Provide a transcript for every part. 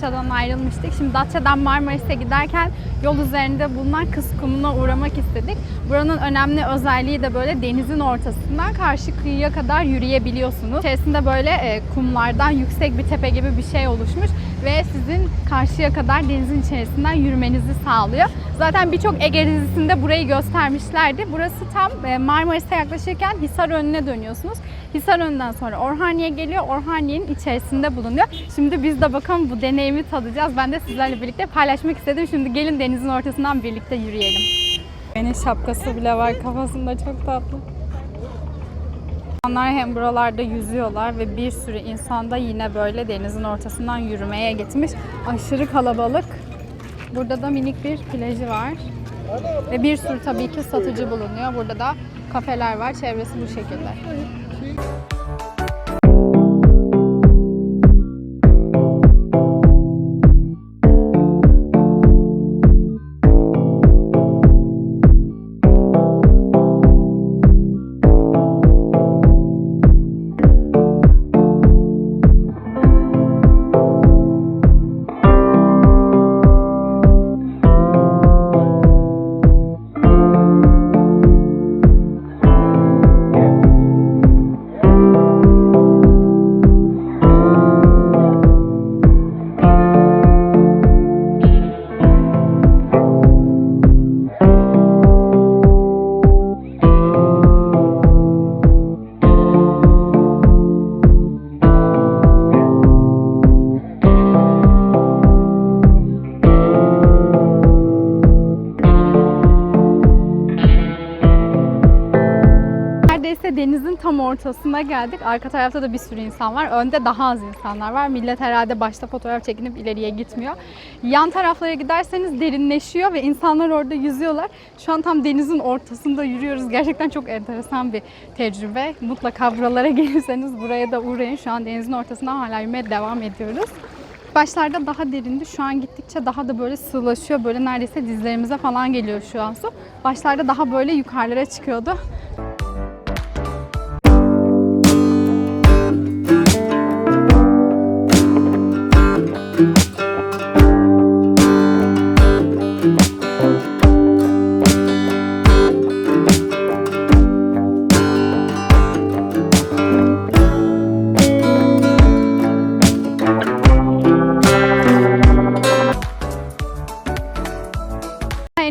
Datça'dan ayrılmıştık. Şimdi Datça'dan Marmaris'e giderken yol üzerinde bulunan Kız Kumu'na uğramak istedik. Buranın önemli özelliği de böyle denizin ortasından karşı kıyıya kadar yürüyebiliyorsunuz. İçerisinde böyle e, kumlardan yüksek bir tepe gibi bir şey oluşmuş ve sizin karşıya kadar denizin içerisinden yürümenizi sağlıyor. Zaten birçok Ege dizisinde burayı göstermişlerdi. Burası tam e, Marmaris'e yaklaşırken Hisarönü'ne dönüyorsunuz. Hisarönü'nden sonra Orhaniye geliyor. Orhaniye'nin içerisinde bulunuyor. Şimdi biz de bakalım bu deneyimi tadacağız. Ben de sizlerle birlikte paylaşmak istedim. Şimdi gelin denizin ortasından birlikte yürüyelim. Benim şapkası bile var kafasında çok tatlı. İnsanlar hem buralarda yüzüyorlar ve bir sürü insan da yine böyle denizin ortasından yürümeye gitmiş. Aşırı kalabalık. Burada da minik bir plajı var. Ve bir sürü tabii ki satıcı bulunuyor. Burada da kafeler var. Çevresi bu şekilde. Ortasına geldik. Arka tarafta da bir sürü insan var. Önde daha az insanlar var. Millet herhalde başta fotoğraf çekinip ileriye gitmiyor. Yan taraflara giderseniz derinleşiyor ve insanlar orada yüzüyorlar. Şu an tam denizin ortasında yürüyoruz. Gerçekten çok enteresan bir tecrübe. Mutlaka buralara gelirseniz buraya da uğrayın. Şu an denizin ortasından hala yürümeye devam ediyoruz. Başlarda daha derindi. Şu an gittikçe daha da böyle sığlaşıyor. Böyle neredeyse dizlerimize falan geliyor şu an su. Başlarda daha böyle yukarılara çıkıyordu.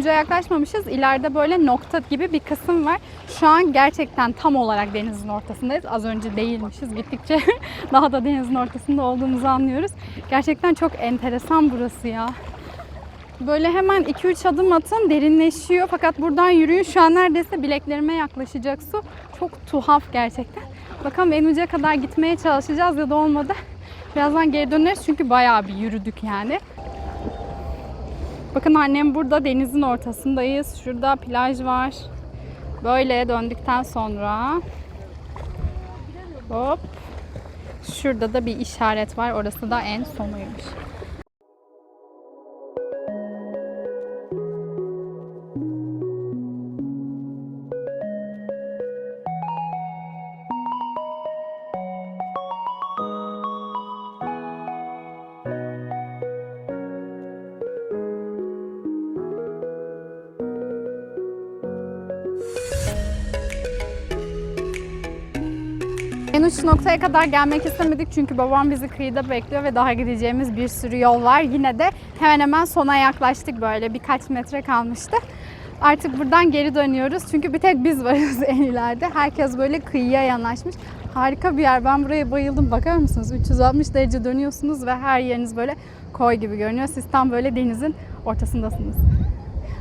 Uca yaklaşmamışız. İleride böyle nokta gibi bir kısım var. Şu an gerçekten tam olarak denizin ortasındayız. Az önce değilmişiz. Gittikçe daha da denizin ortasında olduğumuzu anlıyoruz. Gerçekten çok enteresan burası ya. Böyle hemen 2-3 adım atın derinleşiyor. Fakat buradan yürüyün. Şu an neredeyse bileklerime yaklaşacak su. Çok tuhaf gerçekten. Bakalım en uca kadar gitmeye çalışacağız ya da olmadı. Birazdan geri döneriz çünkü bayağı bir yürüdük yani. Bakın annem burada denizin ortasındayız. Şurada plaj var. Böyle döndükten sonra hop şurada da bir işaret var. Orası da en sonuymuş. Noktaya kadar gelmek istemedik çünkü babam bizi kıyıda bekliyor ve daha gideceğimiz bir sürü yol var. Yine de hemen hemen sona yaklaştık böyle birkaç metre kalmıştı. Artık buradan geri dönüyoruz çünkü bir tek biz varız en ileride. Herkes böyle kıyıya yanaşmış. Harika bir yer. Ben buraya bayıldım. Bakar mısınız? 360 derece dönüyorsunuz ve her yeriniz böyle koy gibi görünüyor. Siz tam böyle denizin ortasındasınız.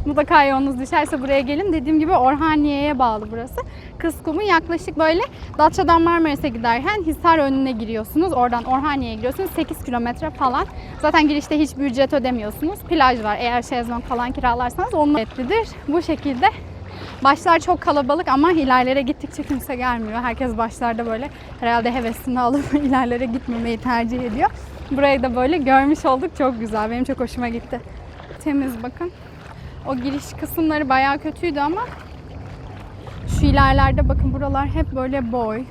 Mutlaka yolunuz düşerse buraya gelin. Dediğim gibi Orhaniye'ye bağlı burası. Kızkumu yaklaşık böyle Datça'dan Marmaris'e giderken Hisar önüne giriyorsunuz. Oradan Orhaniye'ye giriyorsunuz. 8 kilometre falan. Zaten girişte hiçbir ücret ödemiyorsunuz. Plaj var. Eğer şezlong falan kiralarsanız onun ücretlidir. Bu şekilde Başlar çok kalabalık ama ilerlere gittikçe kimse gelmiyor. Herkes başlarda böyle herhalde hevesini alıp ilerlere gitmemeyi tercih ediyor. Burayı da böyle görmüş olduk. Çok güzel. Benim çok hoşuma gitti. Temiz bakın. O giriş kısımları bayağı kötüydü ama şu ilerlerde bakın buralar hep böyle boy.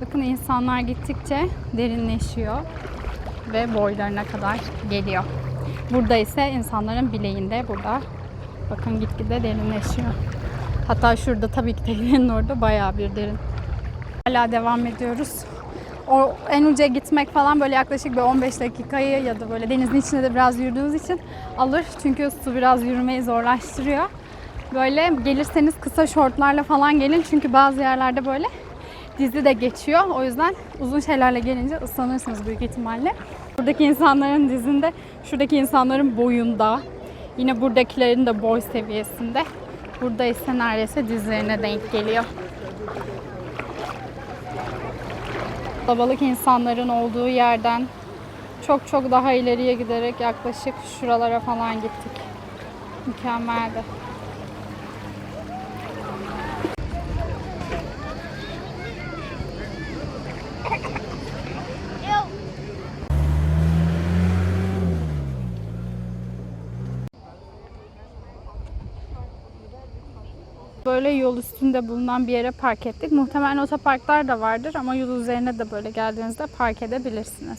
Bakın insanlar gittikçe derinleşiyor. ve boylarına kadar geliyor. Burada ise insanların bileğinde burada bakın gitgide derinleşiyor. Hatta şurada tabii ki teknenin orada bayağı bir derin. Hala devam ediyoruz. O en uca gitmek falan böyle yaklaşık bir 15 dakikayı ya da böyle denizin içinde de biraz yürüdüğünüz için alır. Çünkü su biraz yürümeyi zorlaştırıyor. Böyle gelirseniz kısa şortlarla falan gelin. Çünkü bazı yerlerde böyle dizi de geçiyor. O yüzden uzun şeylerle gelince ıslanırsınız büyük ihtimalle. Buradaki insanların dizinde, şuradaki insanların boyunda. Yine buradakilerin de boy seviyesinde. Burada ise neredeyse dizlerine denk geliyor. Kalabalık insanların olduğu yerden çok çok daha ileriye giderek yaklaşık şuralara falan gittik. Mükemmeldi. Böyle yol üstünde bulunan bir yere park ettik. Muhtemelen otoparklar da vardır ama yol üzerine de böyle geldiğinizde park edebilirsiniz.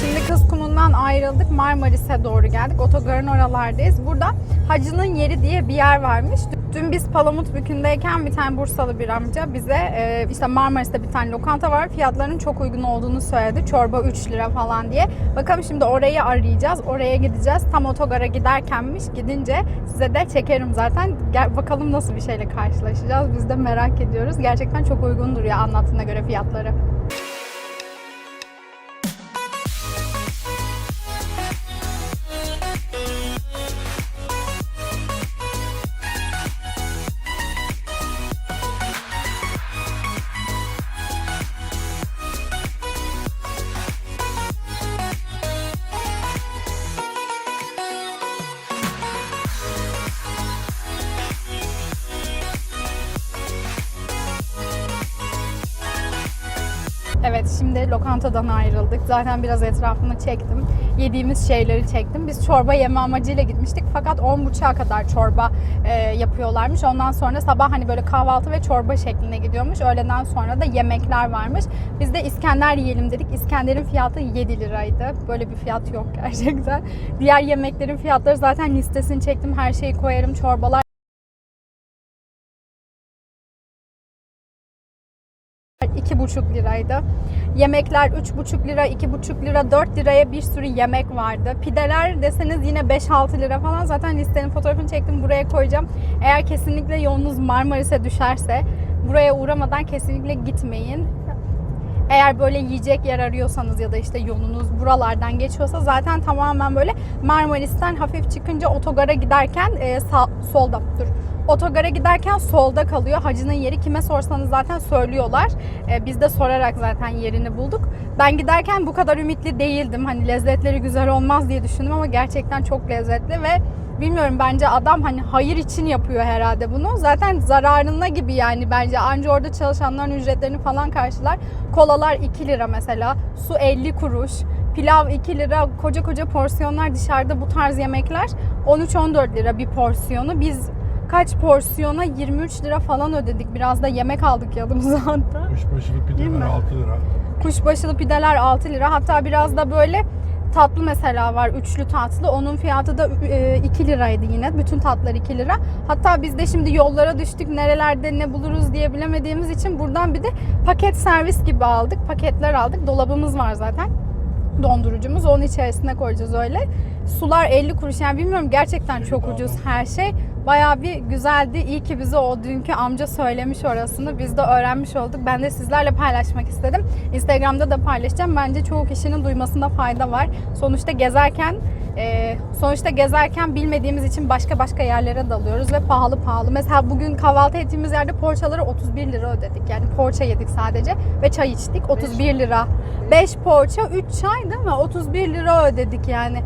Şimdi Kız Kumu'ndan ayrıldık. Marmaris'e doğru geldik. Otogarın oralardayız. Burada Hacı'nın yeri diye bir yer varmış. Dün biz Palamutbükü'ndeyken bir tane Bursalı bir amca bize e, işte Marmaris'te bir tane lokanta var. Fiyatlarının çok uygun olduğunu söyledi. Çorba 3 lira falan diye. Bakalım şimdi orayı arayacağız. Oraya gideceğiz. Tam otogara giderkenmiş. Gidince size de çekerim zaten. Gel, bakalım nasıl bir şeyle karşılaşacağız. Biz de merak ediyoruz. Gerçekten çok uygun duruyor anlattığına göre fiyatları. Şimdi lokantadan ayrıldık. Zaten biraz etrafını çektim. Yediğimiz şeyleri çektim. Biz çorba yeme amacıyla gitmiştik. Fakat 10.30'a kadar çorba e, yapıyorlarmış. Ondan sonra sabah hani böyle kahvaltı ve çorba şeklinde gidiyormuş. Öğleden sonra da yemekler varmış. Biz de İskender yiyelim dedik. İskender'in fiyatı 7 liraydı. Böyle bir fiyat yok gerçekten. Diğer yemeklerin fiyatları zaten listesini çektim. Her şeyi koyarım. Çorbalar iki buçuk liraydı. Yemekler üç buçuk lira, iki buçuk lira, 4 liraya bir sürü yemek vardı. Pideler deseniz yine 5-6 lira falan. Zaten listenin fotoğrafını çektim buraya koyacağım. Eğer kesinlikle yolunuz Marmaris'e düşerse buraya uğramadan kesinlikle gitmeyin. Eğer böyle yiyecek yer arıyorsanız ya da işte yolunuz buralardan geçiyorsa zaten tamamen böyle Marmaris'ten hafif çıkınca otogara giderken e, sağ, solda dur. Otogara giderken solda kalıyor. Hacı'nın yeri kime sorsanız zaten söylüyorlar. E, biz de sorarak zaten yerini bulduk. Ben giderken bu kadar ümitli değildim. Hani lezzetleri güzel olmaz diye düşündüm ama gerçekten çok lezzetli ve bilmiyorum bence adam hani hayır için yapıyor herhalde bunu. Zaten zararına gibi yani bence anca orada çalışanların ücretlerini falan karşılar. Kolalar 2 lira mesela, su 50 kuruş, pilav 2 lira, koca koca porsiyonlar dışarıda bu tarz yemekler 13-14 lira bir porsiyonu. Biz kaç porsiyona 23 lira falan ödedik. Biraz da yemek aldık yanımıza hatta. Kuşbaşılı pideler 6 lira. Kuşbaşılı pideler 6 lira. Hatta biraz da böyle tatlı mesela var. Üçlü tatlı. Onun fiyatı da 2 liraydı yine. Bütün tatlar 2 lira. Hatta biz de şimdi yollara düştük. Nerelerde ne buluruz diye bilemediğimiz için buradan bir de paket servis gibi aldık. Paketler aldık. Dolabımız var zaten. Dondurucumuz. Onun içerisine koyacağız öyle. Sular 50 kuruş. Yani bilmiyorum gerçekten çok ucuz her şey. Bayağı bir güzeldi. İyi ki bize o dünkü amca söylemiş orasını. Biz de öğrenmiş olduk. Ben de sizlerle paylaşmak istedim. Instagram'da da paylaşacağım. Bence çoğu kişinin duymasında fayda var. Sonuçta gezerken e, sonuçta gezerken bilmediğimiz için başka başka yerlere dalıyoruz ve pahalı pahalı. Mesela bugün kahvaltı ettiğimiz yerde poğaçaları 31 lira ödedik. Yani poğaça yedik sadece ve çay içtik. 31 lira. 5 poğaça, 3 çay değil mi? 31 lira ödedik yani.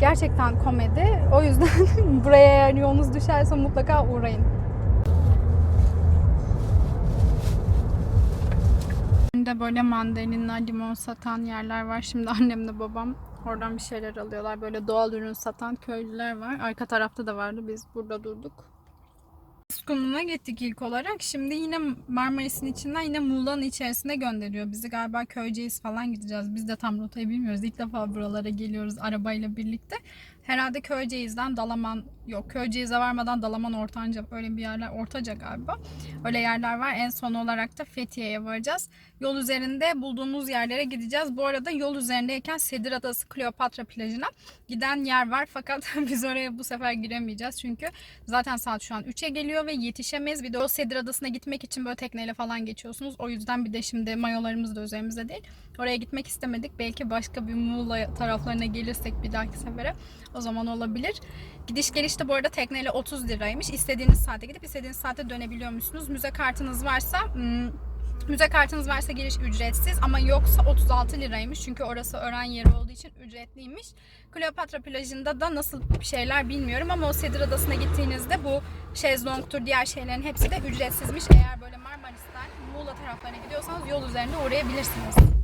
Gerçekten komedi. O yüzden buraya eğer yolunuz düşerse mutlaka uğrayın. de böyle mandalina, limon satan yerler var. Şimdi annemle babam oradan bir şeyler alıyorlar. Böyle doğal ürün satan köylüler var. Arka tarafta da vardı. Biz burada durduk. Kumuna gittik ilk olarak. Şimdi yine Marmaris'in içinden yine Muğla'nın içerisine gönderiyor. Bizi galiba Köyceğiz falan gideceğiz. Biz de tam rotayı bilmiyoruz. İlk defa buralara geliyoruz arabayla birlikte. Herhalde Köyceğiz'den Dalaman yok Köyceğiz'e varmadan Dalaman Ortanca öyle bir yerler Ortaca galiba. Öyle yerler var. En son olarak da Fethiye'ye varacağız. Yol üzerinde bulduğumuz yerlere gideceğiz. Bu arada yol üzerindeyken Sedir Adası Kleopatra plajına giden yer var. Fakat biz oraya bu sefer giremeyeceğiz. Çünkü zaten saat şu an 3'e geliyor ve yetişemeyiz. Bir de o Sedir Adası'na gitmek için böyle tekneyle falan geçiyorsunuz. O yüzden bir de şimdi mayolarımız da üzerimizde değil. Oraya gitmek istemedik. Belki başka bir Muğla taraflarına gelirsek bir dahaki sefere o zaman olabilir. Gidiş geliş de bu arada tekneyle 30 liraymış. İstediğiniz saate gidip istediğiniz saate dönebiliyormuşsunuz. Müze kartınız varsa hmm, Müze kartınız varsa giriş ücretsiz ama yoksa 36 liraymış. Çünkü orası öğren yeri olduğu için ücretliymiş. Kleopatra plajında da nasıl şeyler bilmiyorum ama o Sedir Adası'na gittiğinizde bu şezlongtur diğer şeylerin hepsi de ücretsizmiş. Eğer böyle Marmaris'ten Muğla taraflarına gidiyorsanız yol üzerinde uğrayabilirsiniz.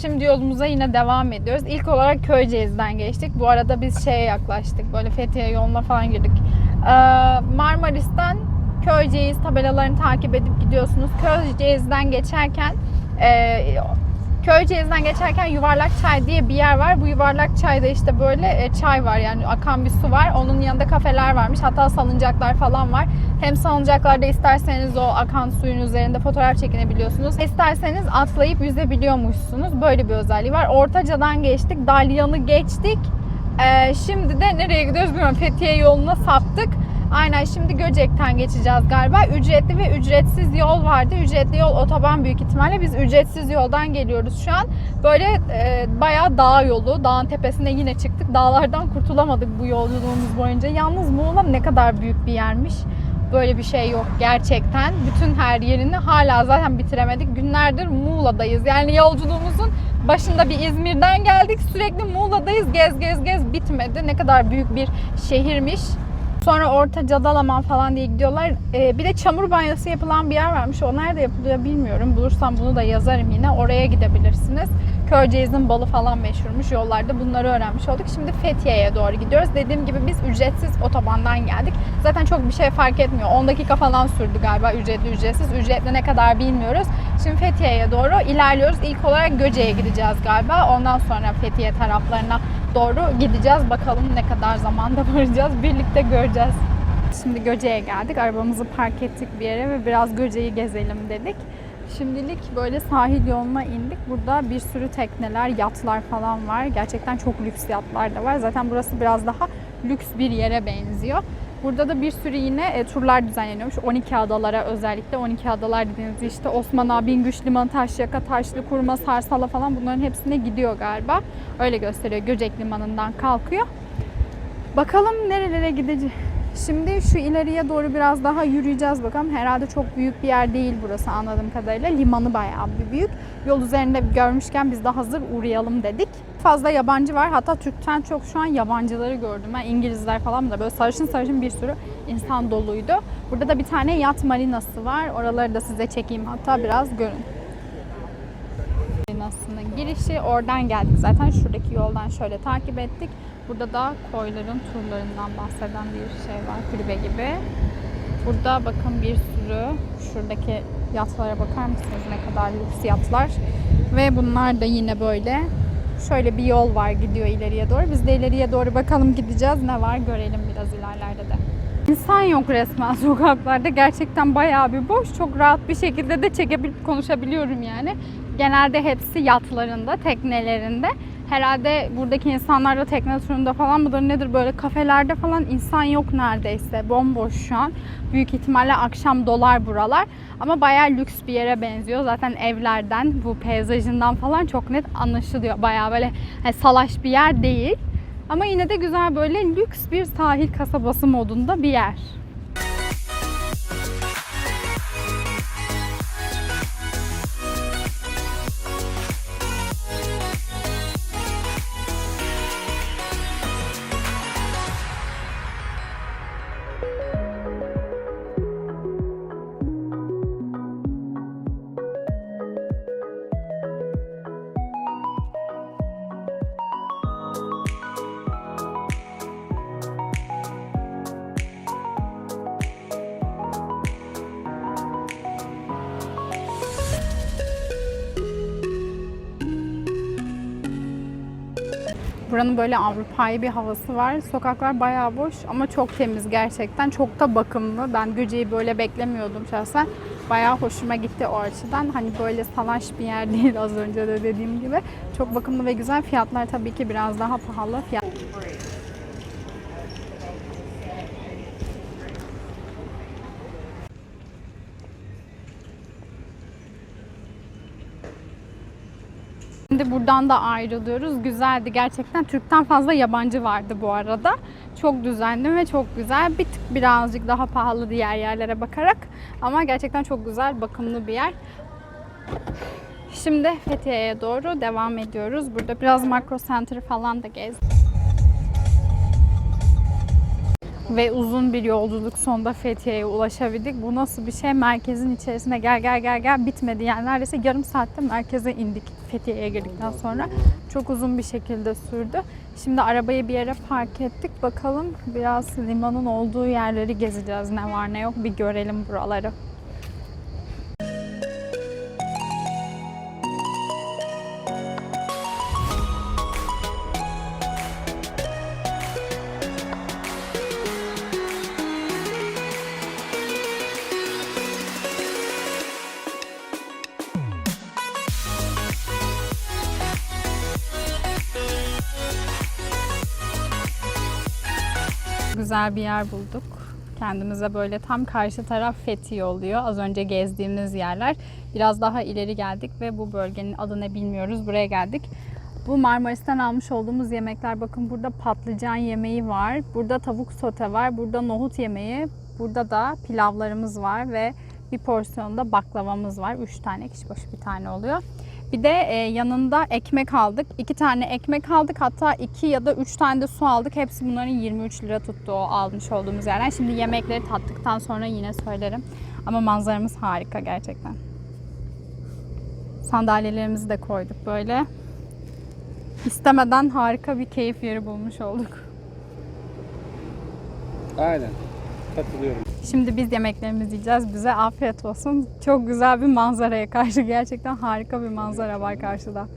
Şimdi yolumuza yine devam ediyoruz. İlk olarak Köyceğiz'den geçtik. Bu arada biz şeye yaklaştık. Böyle Fethiye yoluna falan girdik. Ee, Marmaris'ten Köyceğiz tabelalarını takip edip gidiyorsunuz. Köyceğiz'den geçerken e, Köyceğiz'den geçerken Yuvarlak Çay diye bir yer var. Bu Yuvarlak Çay'da işte böyle e, çay var yani akan bir su var. Onun yanında kafeler varmış. Hatta salıncaklar falan var. Hem salıncaklarda isterseniz o akan suyun üzerinde fotoğraf çekinebiliyorsunuz. İsterseniz atlayıp yüzebiliyormuşsunuz. Böyle bir özelliği var. Ortaca'dan geçtik. Dalyan'ı geçtik. Ee, şimdi de nereye gidiyoruz bilmiyorum. Fethiye yoluna saptık. Aynen şimdi Göcek'ten geçeceğiz galiba. Ücretli ve ücretsiz yol vardı. Ücretli yol otoban büyük ihtimalle. Biz ücretsiz yoldan geliyoruz şu an. Böyle e, bayağı dağ yolu. Dağın tepesine yine çıktık. Dağlardan kurtulamadık bu yolculuğumuz boyunca. Yalnız Muğla ne kadar büyük bir yermiş. Böyle bir şey yok gerçekten. Bütün her yerini hala zaten bitiremedik. Günlerdir Muğla'dayız. Yani yolculuğumuzun başında bir İzmir'den geldik. Sürekli Muğla'dayız. Gez gez gez bitmedi. Ne kadar büyük bir şehirmiş. Sonra Orta Cadalaman falan diye gidiyorlar. Ee, bir de çamur banyosu yapılan bir yer varmış. O nerede yapılıyor bilmiyorum. Bulursam bunu da yazarım yine. Oraya gidebilirsiniz. Köyceğiz'in balı falan meşhurmuş. Yollarda bunları öğrenmiş olduk. Şimdi Fethiye'ye doğru gidiyoruz. Dediğim gibi biz ücretsiz otobandan geldik. Zaten çok bir şey fark etmiyor. 10 dakika falan sürdü galiba ücretli ücretsiz. Ücretli ne kadar bilmiyoruz. Şimdi Fethiye'ye doğru ilerliyoruz. İlk olarak Göce'ye gideceğiz galiba. Ondan sonra Fethiye taraflarına doğru gideceğiz. Bakalım ne kadar zamanda varacağız. Birlikte göreceğiz. Şimdi Göce'ye geldik. Arabamızı park ettik bir yere ve biraz Göce'yi gezelim dedik. Şimdilik böyle sahil yoluna indik. Burada bir sürü tekneler, yatlar falan var. Gerçekten çok lüks yatlar da var. Zaten burası biraz daha lüks bir yere benziyor. Burada da bir sürü yine e, turlar düzenleniyormuş. 12 adalara özellikle 12 adalar dediğiniz işte Osman Ağa, Bingüş Limanı, Taşyaka, Taşlı Kurma, Sarsala falan bunların hepsine gidiyor galiba. Öyle gösteriyor. Göcek Limanı'ndan kalkıyor. Bakalım nerelere gideceğiz. Şimdi şu ileriye doğru biraz daha yürüyeceğiz bakalım. Herhalde çok büyük bir yer değil burası anladığım kadarıyla. Limanı bayağı bir büyük. Yol üzerinde görmüşken biz de hazır uğrayalım dedik. Fazla yabancı var. Hatta Türk'ten çok şu an yabancıları gördüm. Ben İngilizler falan da böyle sarışın sarışın bir sürü insan doluydu. Burada da bir tane yat marinası var. Oraları da size çekeyim hatta biraz görün. Marinasının girişi oradan geldik zaten. Şuradaki yoldan şöyle takip ettik. Burada da koyların turlarından bahseden bir şey var. Kulübe gibi. Burada bakın bir sürü şuradaki yatlara bakar mısınız ne kadar lüks yatlar. Ve bunlar da yine böyle şöyle bir yol var gidiyor ileriye doğru. Biz de ileriye doğru bakalım gideceğiz. Ne var görelim biraz ilerlerde de. İnsan yok resmen sokaklarda. Gerçekten bayağı bir boş. Çok rahat bir şekilde de çekebilip konuşabiliyorum yani. Genelde hepsi yatlarında, teknelerinde. Herhalde buradaki insanlar da tekne turunda falan mıdır nedir böyle kafelerde falan insan yok neredeyse. Bomboş şu an. Büyük ihtimalle akşam dolar buralar. Ama bayağı lüks bir yere benziyor. Zaten evlerden, bu peyzajından falan çok net anlaşılıyor. Bayağı böyle hani salaş bir yer değil. Ama yine de güzel böyle lüks bir sahil kasabası modunda bir yer. Buranın böyle Avrupa'yı bir havası var. Sokaklar bayağı boş ama çok temiz gerçekten. Çok da bakımlı. Ben Göce'yi böyle beklemiyordum şahsen. Bayağı hoşuma gitti o açıdan. Hani böyle salaş bir yer değil az önce de dediğim gibi. Çok bakımlı ve güzel. Fiyatlar tabii ki biraz daha pahalı. Fiyat Şimdi buradan da ayrılıyoruz. Güzeldi gerçekten. Türk'ten fazla yabancı vardı bu arada. Çok düzenli ve çok güzel. Bir tık birazcık daha pahalı diğer yerlere bakarak. Ama gerçekten çok güzel, bakımlı bir yer. Şimdi Fethiye'ye doğru devam ediyoruz. Burada biraz makro center falan da gezdik. Ve uzun bir yolculuk sonunda Fethiye'ye ulaşabildik. Bu nasıl bir şey? Merkezin içerisine gel gel gel gel bitmedi. Yani neredeyse yarım saatte merkeze indik Fethiye'ye girdikten sonra. Çok uzun bir şekilde sürdü. Şimdi arabayı bir yere park ettik. Bakalım biraz limanın olduğu yerleri gezeceğiz. Ne var ne yok bir görelim buraları. Güzel bir yer bulduk. Kendimize böyle tam karşı taraf Fethiye oluyor. Az önce gezdiğimiz yerler. Biraz daha ileri geldik ve bu bölgenin adı ne bilmiyoruz. Buraya geldik. Bu Marmaris'ten almış olduğumuz yemekler bakın burada patlıcan yemeği var. Burada tavuk sote var. Burada nohut yemeği. Burada da pilavlarımız var ve bir porsiyonda baklavamız var. 3 tane kişi başı bir tane oluyor. Bir de e, yanında ekmek aldık. İki tane ekmek aldık. Hatta iki ya da üç tane de su aldık. Hepsi bunların 23 lira tuttu o almış olduğumuz yerden. Şimdi yemekleri tattıktan sonra yine söylerim. Ama manzaramız harika gerçekten. Sandalyelerimizi de koyduk böyle. İstemeden harika bir keyif yeri bulmuş olduk. Aynen. Katılıyorum. Şimdi biz yemeklerimizi yiyeceğiz. Bize afiyet olsun. Çok güzel bir manzaraya karşı. Gerçekten harika bir manzara var karşıda.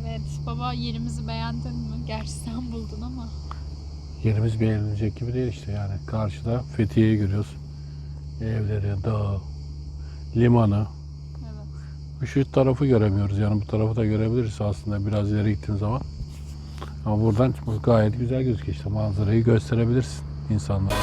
Evet baba yerimizi beğendin mi? Gerçi sen buldun ama. Yerimiz beğenilecek gibi değil işte yani. Karşıda Fethiye'yi görüyoruz. Evleri, dağı, limanı. Şu tarafı göremiyoruz yani bu tarafı da görebiliriz aslında biraz ileri gittiğin zaman. Ama buradan bu gayet güzel gözüküyor işte manzarayı gösterebilirsin insanlara.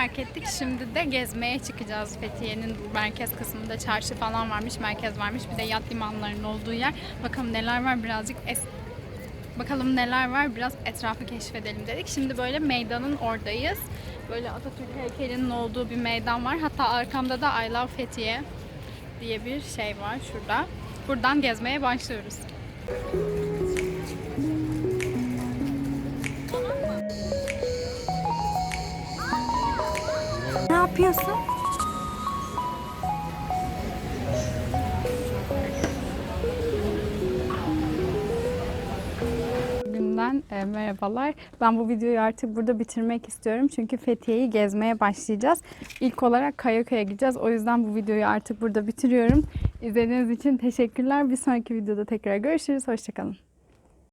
Park ettik. Şimdi de gezmeye çıkacağız. Fethiye'nin merkez kısmında çarşı falan varmış, merkez varmış. Bir de yat limanlarının olduğu yer. Bakalım neler var birazcık es Bakalım neler var biraz etrafı keşfedelim dedik. Şimdi böyle meydanın oradayız. Böyle Atatürk heykelinin olduğu bir meydan var. Hatta arkamda da I Love Fethiye diye bir şey var şurada. Buradan gezmeye başlıyoruz. Yapıyorsun? Günden e, merhabalar. Ben bu videoyu artık burada bitirmek istiyorum. Çünkü Fethiye'yi gezmeye başlayacağız. İlk olarak Kayakaya gideceğiz. O yüzden bu videoyu artık burada bitiriyorum. İzlediğiniz için teşekkürler. Bir sonraki videoda tekrar görüşürüz. Hoşçakalın.